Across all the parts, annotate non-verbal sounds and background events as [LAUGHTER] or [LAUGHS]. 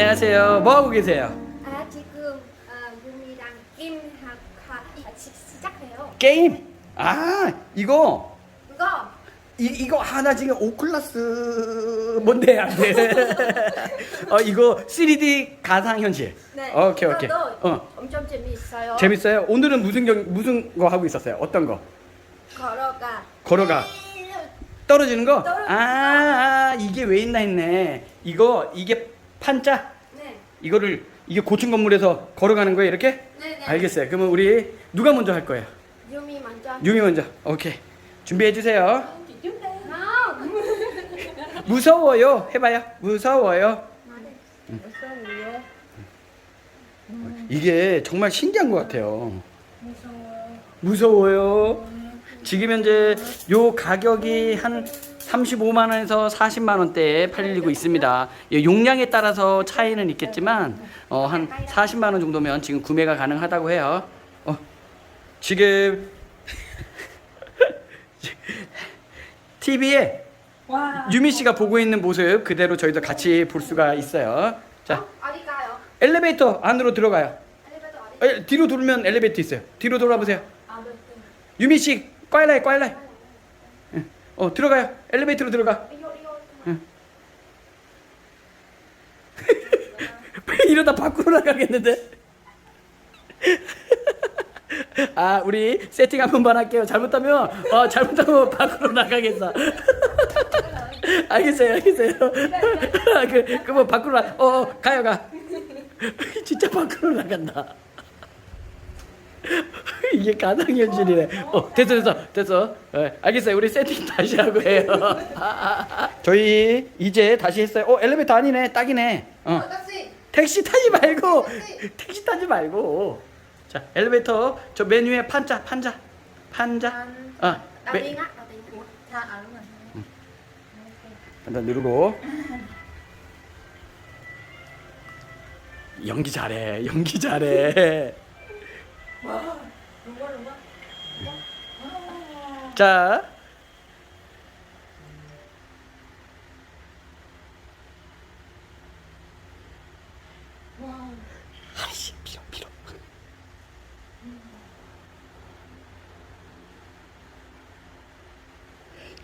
안녕하세요. 뭐 하고 계세요? 아 지금 아, 유미랑 김학과 같이 시작해요. 게임. 아 이거 이거 이 이거 하나 지금 오클라스 뭔데 안 돼? [LAUGHS] 어 이거 3D 가상 현실. 네. 오케이 오케이. 어 엄청 재미있어요. 재밌어요. 오늘은 무슨 경 무슨 거 하고 있었어요? 어떤 거? 걸어가. 걸어가. 떨어지는 거? 떨어지는 아, 아 이게 왜 있나 했네. 이거 이게 판자. 네. 이거를 이게 고층 건물에서 걸어가는 거예요 이렇게? 네네. 알겠어요. 그러면 우리 누가 먼저 할 거예요? 유미 먼저. 유미 먼저. 오케이. 준비해 주세요. 아, [LAUGHS] 무서워요. 해봐요. 무서워요. 무서워요. 이게 정말 신기한 것 같아요. 무서워요. 지금 현재 요 가격이 한 35만 원에서 40만 원대에 팔리고 있습니다. 예, 용량에 따라서 차이는 있겠지만 어, 한 40만 원 정도면 지금 구매가 가능하다고 해요. 어, 지금 [LAUGHS] TV에 유미 씨가 보고 있는 모습 그대로 저희도 같이 볼 수가 있어요. 자, 가요? 엘리베이터 안으로 들어가요. 에, 뒤로 돌면 엘리베이터 있어요. 뒤로 돌아보세요. 아, 네. 유미 씨, 꽈일라이, 꽈일라이. 응. 어, 들어가요. 엘리베이터로 들어가. [LAUGHS] [LAUGHS] 이러다 밖으로 나가겠는데? [LAUGHS] 아, 우리 세팅 한 번만 할게요. 잘못하면, 어, 잘못하면 밖으로 나가겠어. 알겠어요, 알겠어요. 그, 그뭐 밖으로 나, 어, 어, 가요, 가. 진짜 밖으로 나간다. [LAUGHS] 이게 가상 현실이네. 어, 됐어, 됐어, 됐어. 어, 알겠어요. 우리 세팅 다시 하고 해요. [LAUGHS] 저희 이제 다시 했어요. 어, 엘리베이터 아니네. 딱이네. 어. 아저씨. 택시 타지 말고 택시 타지 말고 자 엘리베이터 저 메뉴에 판자 판자 판자 안. 어나 메- 띵아, 나 띵아. 다 알면. 일단 누르고 연기 잘해 연기 잘해 자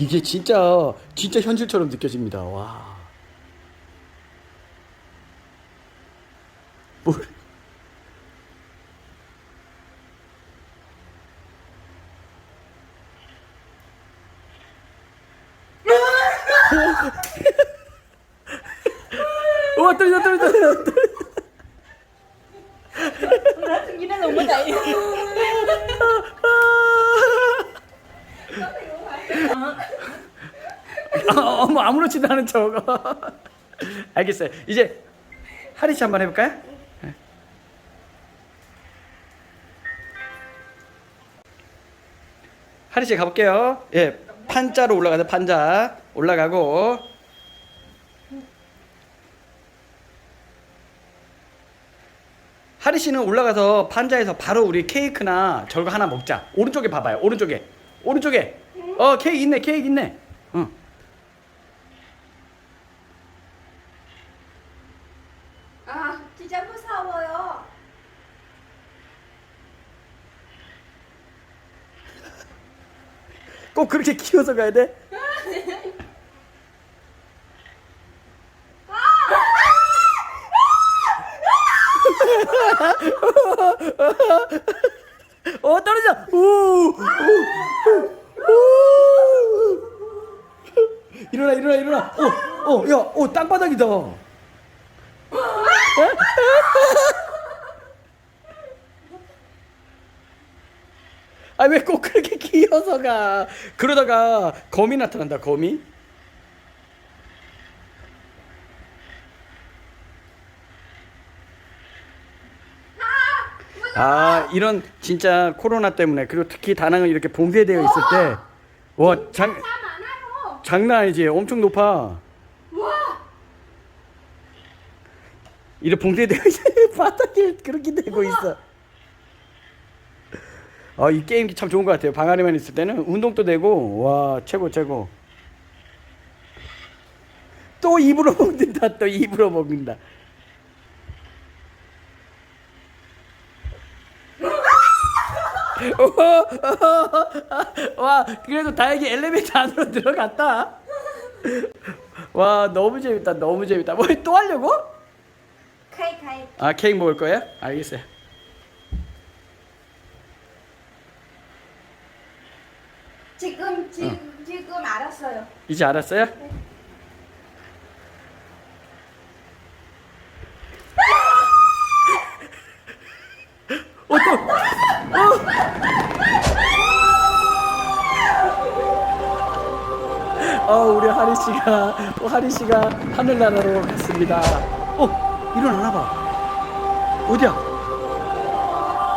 이게 진짜 진짜 현실처럼 느껴집니다. 와. 와 떨어져 떨어져 떨어져. Nghĩ nó lùn mới chạy 아, 어머 아무렇지도 않은 척. 알겠어요. 이제 하리 씨 한번 해볼까요? 네. 하리 씨 가볼게요. 예, 판자로 올라가서 판자 올라가고. 하리 씨는 올라가서 판자에서 바로 우리 케이크나 저거 하나 먹자. 오른쪽에 봐봐요. 오른쪽에. 오른쪽에. 어, 케이크 있네. 케이크 있네. 응. 아, 진짜 무서워요. 꼭 그렇게 키워서 가야 돼? 어 떨어져. 오. 일어나 일어나 일어나. 어, 어, 야, 어 땅바닥이다. 아 왜 꼭 그렇게 기어서 가? 그러다가 거미 나타난다 거미. 아 이런 진짜 코로나 때문에 그리고 특히 다낭은 이렇게 봉쇄되어 있을 때 와 장다 많아요. 장난 아니지 엄청 높아. 와. 이렇게 봉쇄되어 있어 [LAUGHS] 바닥에 그렇게 되고 있어. 어, 이 게임기 참 좋은 것 같아요. 방 안에만 있을 때는 운동도 되고 와 최고 최고. 또 입으로 [LAUGHS] 먹는다. 또 입으로 먹는다. [LAUGHS] 와 그래도 다행히 엘리베이터 안으로 들어갔다. 와 너무 재밌다. 너무 재밌다. 뭐 또 하려고? 케이크. 아 케이크 먹을 거예요? 알겠어요. 지금 지금 지금 알았어요. 이제 알았어요? 어, 또! 어! 어, 우리 하리 씨가, 어, 하리 씨가 하늘나라로 갔습니다. 어, 일어나나 봐. 어디야?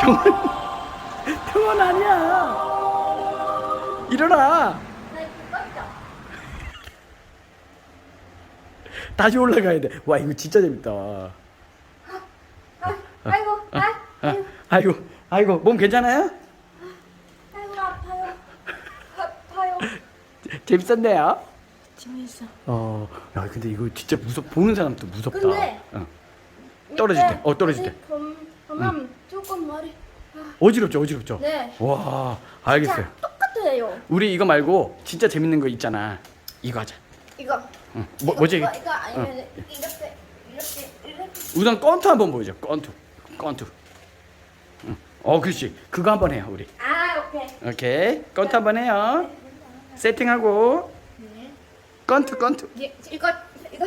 병원, [LAUGHS] 병원 아니야. 일어나. 다시 올라가야 돼. 와 이거 진짜 재밌다. 아, 아이고, 아, 아, 아이고, 아이고 몸 괜찮아요? 아이고 아파요. 아파요. 재밌었네요. 재밌어. 어, 야 근데 이거 진짜 무섭 보는 사람도 무섭다. 근데 어. 떨어질 때, 어, 떨어질 때. 봄, 봄함 조금 머리. 어지럽죠, 어지럽죠. 네. 와, 알겠어요. 우리 이거 말고 진짜 재밌는 거 있잖아. 이거 하자. 이거. 응. 뭐 이거, 뭐지? 이거, 이거 아니면 이렇게 이렇게 이렇게. 우선 건투 한번 보여줘. 건투, 건투. 응. 어, 그렇지. 그거 한번 해요, 우리. 아, 오케이. 오케이. 건투 한번 해요. 세팅하고 네. 건투, 건투. 이- 이거 이거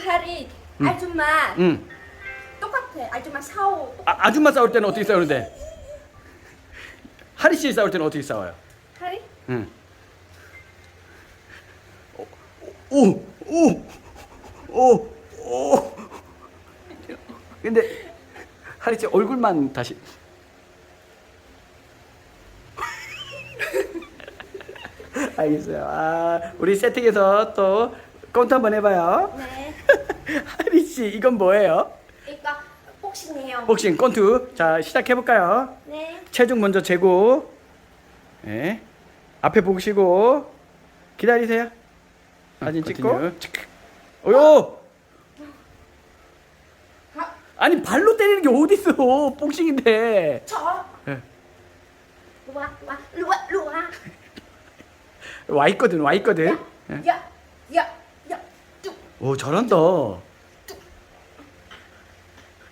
음. 아줌마 응. 똑같아. 아줌마 사오. 아, 아줌마 싸울 때는 어떻게 싸우는데? 하리 씨 싸울 때는 어떻게 싸워요? 하리? 응. 오, 오, 오, 오. 근데 하리 씨 얼굴만 다시. [LAUGHS] 알겠어요. 아, 우리 세팅해서 또 카운트 한번 해봐요. 네. [LAUGHS] 하리 씨, 이건 뭐예요? 이거 복싱이에요. 복싱 권투. 자, 시작해 볼까요? 네. 체중 먼저 재고, 예. 앞에 보시고 기다리세요. 사진 찍고. 어요. 아니 발로 때리는 게 어디 있어? 복싱인데. 쳐. 예. 와, 와, 루아, 루아, 와 있거든, 와 있거든. 야, 예. 야, 야, 야, 쭉. 오 잘한다. 쭉.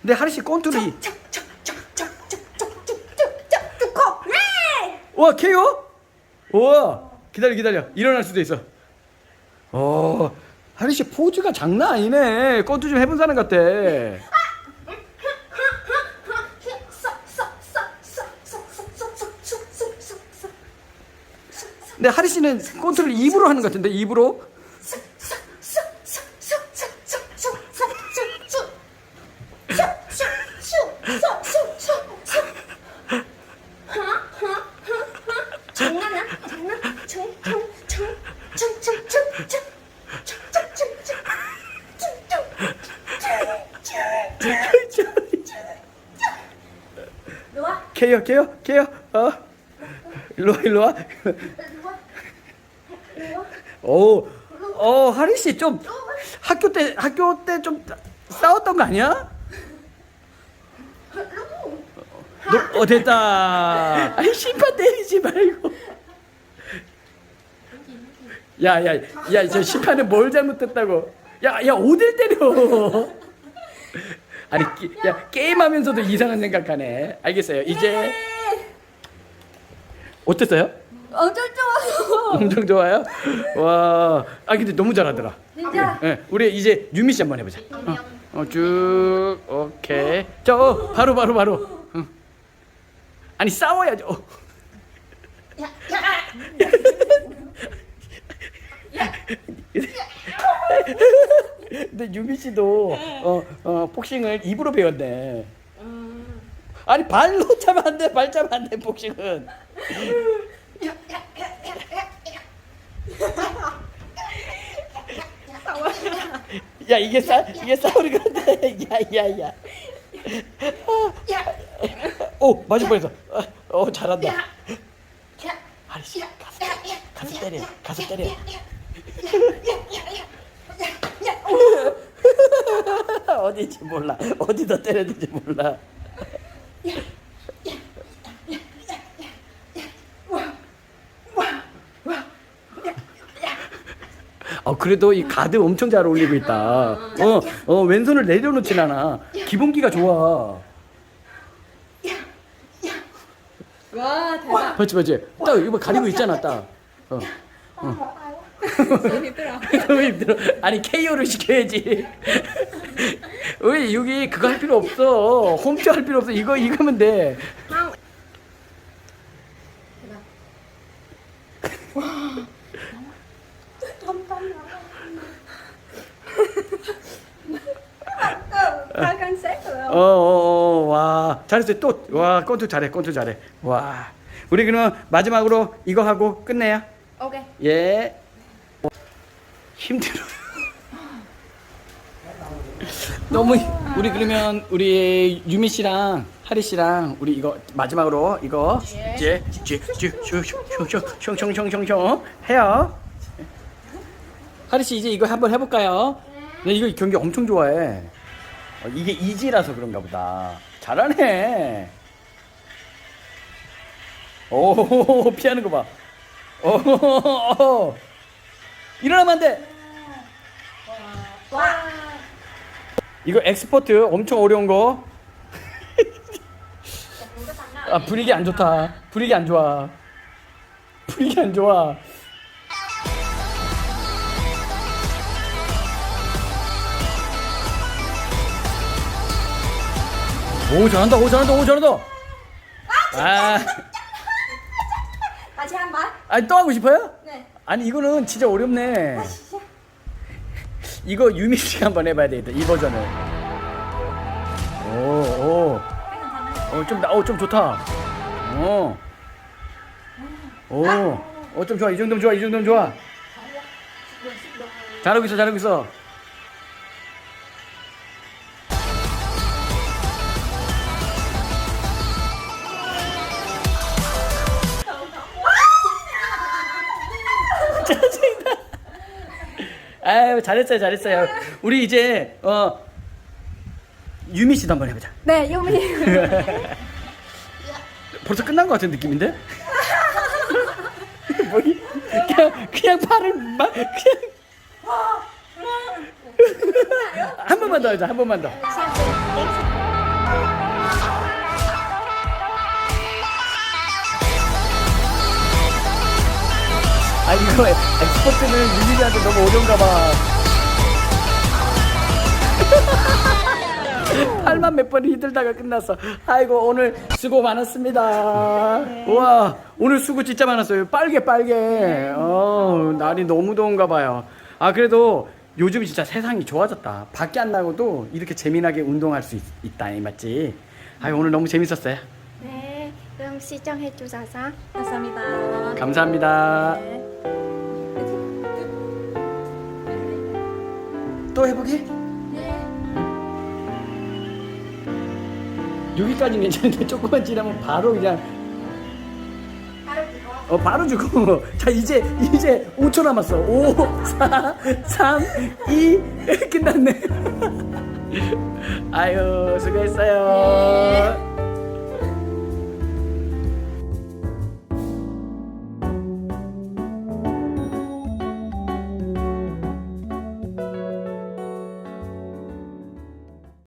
근데 하리 씨 꼰투리. 와 케요? 와 기다려 기다려 일어날 수도 있어. 어 하리 씨 포즈가 장난 아니네. 권투 좀 해본 사람 같아. 근데 하리 씨는 권투를 입으로 하는 것 같은데 입으로? 장난아? 장난? 총, 총, 총, 총, 총, 총, 총, 케요 케요 케요 어 일로 와 일로 와. 오, 어 하리 씨 좀 학교 때 학교 때 좀 싸웠던 거 아니야? 너, 어 됐다. 아이 심판 때리지 말고. 야야야 저 심판은 뭘 잘못했다고? 야야 어딜 때려? 아니 게, 야 게임하면서도 이상한 생각하네. 알겠어요. 이제 어땠어요? 엄청 좋아요. 엄청 좋아요. 와, 아 근데 너무 잘하더라. 진짜. 예, 우리 이제 유미 씨 한번 해보자. 어, 어, 쭉, 오케이. 저 어, 바로 바로 바로. 응. 아니 싸워야죠. 어. [LAUGHS] [LAUGHS] 야, 야. 근데 유미 씨도 어, 어, 복싱을 입으로 배웠네. 아니 발로 차면 안 돼, 발 차면 안 돼, 복싱은. 야 이게 싸 이게 싸우는 건데, 야야 야. 오 맞을 뻔했어. 어, 어 잘한다. 아리 씨 가서 가서 때려, 가서 때려. [LAUGHS] 어디인지 몰라. 어디다 때렸는지 몰라. 어, 그래도 이 가드 엄청 잘 어울리고 있다. 어, 어, 왼손을 내려놓진 않아. 기본기가 좋아. 와 대박. 벌지 벌지. 딱 이거 가리고 있잖아, 딱. 어. 어. 아, 아, 아. [LAUGHS] 너무 힘들어. 아니 KO를 시켜야지. 우리 여기 그거 할 필요 없어. 홈트 할 필요 없어. 이거 이거면 돼. 빨간색으로. 어, 어, 어, 와, 잘했어요. 또, 와, 건투 잘해, 건투 잘해. 와, 우리 그러면 마지막으로 이거 하고 끝내요. 오케이. 예. 힘들어. [LAUGHS] 너무 힘- 우리 그러면 우리 유미 씨랑 하리 씨랑 우리 이거 마지막으로 이거 이제 슝슝슝슝슝슝슝 해요. 하리 씨 이제 이거 한번 해볼까요? 네, 이거 경기 엄청 좋아해. 어, 이게 이지라서 그런가 보다. 잘하네. 오 [LAUGHS] 피하는 거 봐. 오 [LAUGHS] 일어나면 안 돼. 와. 이거 엑스포트 엄청 어려운 거. 아 분위기 안 좋다. 분위기 안 좋아. 분위기 안 좋아. 오 잘한다. 오 잘한다. 오 잘한다. 아, [LAUGHS] 다시 한 번. 아니 또 하고 싶어요? 네. 아니 이거는 진짜 어렵네. 이거 유미 씨가 한번 해봐야 되겠다. 이 버전을. 오, 오. 어, 좀, 나, 어, 좀 좋다. 어. 오. 어, 좀 좋아. 이 정도면 좋아. 이 정도면 좋아. 잘하고 있어, 잘하고 있어. 아유, 잘했어요, 잘했어요. 우리 이제, 어, 유미 씨도 한번 해보자. 네, 유미. [LAUGHS] 벌써 끝난 것 같은 느낌인데? [LAUGHS] 뭐이 그냥 그냥 팔을 막 그냥 [LAUGHS] 한 번만 더 하자 한 번만 더. 아 이거 엑스포트는 유미리한테 너무 어려운가 봐. [LAUGHS] 팔만 몇 번을 힘들다가 끝났어. 아이고 오늘 수고 많았습니다. 우와 오늘 수고 진짜 많았어요. 빨개 빨개. 어 날이 너무 더운가 봐요. 아 그래도 요즘 진짜 세상이 좋아졌다. 밖에 안 나고도 이렇게 재미나게 운동할 수 있, 다이 맞지? 아 오늘 너무 재밌었어요. 네, 그럼 시청해 주셔서 감사합니다. 감사합니다. 네. 또 해보게? 여기까지 괜찮은데 [LAUGHS] 조금만 지나면 바로 그냥. 어 바로 주고 [LAUGHS] 자 이제 이제 5초 남았어. 5 4 3 2 끝났네. [LAUGHS] 아유 수고했어요